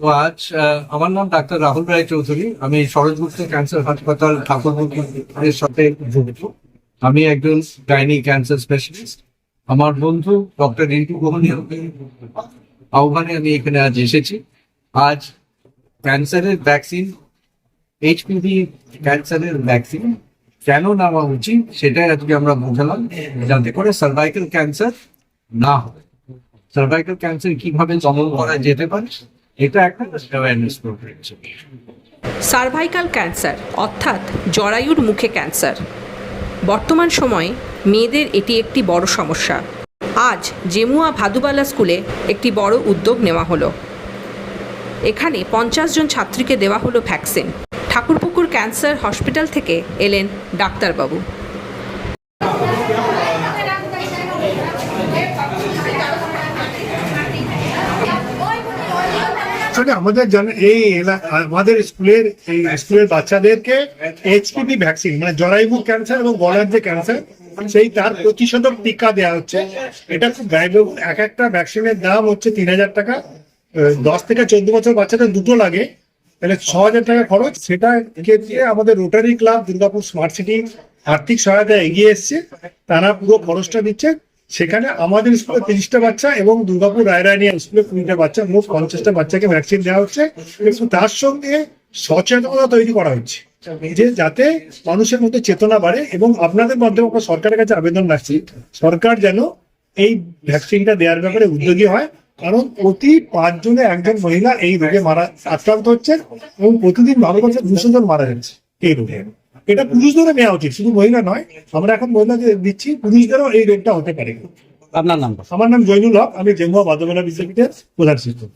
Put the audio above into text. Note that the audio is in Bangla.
তো আজ আমার নাম ডাক্তার রাহুল রায় চৌধুরী আমি সরোজগুপ্ত ক্যান্সার হাসপাতাল ঠাকুরপুরের সাথে জড়িত আমি একজন গাইনি ক্যান্সার স্পেশালিস্ট। আমার বন্ধু ডক্টর রিন্টু গোহনীয় আহ্বানে আমি এখানে আজ এসেছি। আজ ক্যান্সারের ভ্যাকসিন এইচপিভি ক্যান্সারের ভ্যাকসিন কেন নেওয়া উচিত সেটাই আজকে আমরা বোঝালাম। যাতে করে সার্ভাইকাল ক্যান্সার না হয়। সার্ভাইকাল ক্যান্সার কীভাবে দমন করা যেতে পারে? এটা একটা অ্যাওয়ারনেস প্রোগ্রাম সার্ভাইকাল ক্যান্সার অর্থাৎ জরায়ুর মুখে ক্যান্সার বর্তমান সময়ে মেয়েদের এটি একটি বড় সমস্যা। আজ জেমুয়া ভাদুবালা স্কুলে একটি বড় উদ্যোগ নেওয়া হলো। এখানে পঞ্চাশ জন ছাত্রীকে দেওয়া হলো ভ্যাকসিন ঠাকুরপুকুর ক্যান্সার হসপিটাল থেকে এলেন ডাক্তারবাবু। আসলে আমাদের এই আমাদের স্কুলের এই স্কুলের বাচ্চাদেরকে এইচপিভি ভ্যাকসিন মানে জরায়ুমুখ ক্যান্সার এবং গলার যে ক্যান্সার সেই তার প্রতিষেধক টিকা দেওয়া হচ্ছে। এটা খুব ব্যয়বহুল। এক একটা ভ্যাকসিনের দাম হচ্ছে তিন হাজার টাকা। দশ থেকে চোদ্দ বছর বাচ্চাদের দুটো লাগে। তাহলে ছ হাজার টাকা খরচ। সেটা ক্ষেত্রে আমাদের Rotary club Durgapur smart city আর্থিক সহায়তা এগিয়ে এসছে। তারা পুরো খরচটা দিচ্ছে। সেখানে আমাদের স্কুলে তিরিশটা বাচ্চা এবং দুর্গাপুর রায়রানিয়া স্কুলে কুড়িটা বাচ্চা, মোট পঞ্চাশটা বাচ্চাকে ভ্যাকসিন দেওয়া হচ্ছে এবং তার সঙ্গে সচেতনতা তৈরি করা হচ্ছে যে যাতে মানুষের মধ্যে চেতনা বাড়ে এবং আপনাদের মাধ্যমে আমরা সরকারের কাছে আবেদন রাখছি, সরকার যেন এই ভ্যাকসিনটা দেওয়ার ব্যাপারে উদ্যোগী হয়। কারণ প্রতি পাঁচজনে একজন মহিলা এই রোগে মারা, আক্রান্ত হচ্ছে এবং প্রতিদিন ভারতবর্ষে দুশো জন মারা যাচ্ছে এই রোগে। এটা পুরুষদেরও নেওয়া উচিত শুধু মহিলা নয় আমরা এখন মহিলাদের দিচ্ছি পুরুষদেরও এই রেটটা হতে পারে। আপনার নাম? আমার নাম জয়নুল হক আমি জেমুয়া বাদমেলা বিশ্ববিদ্যালয়ের প্রধান শিক্ষক।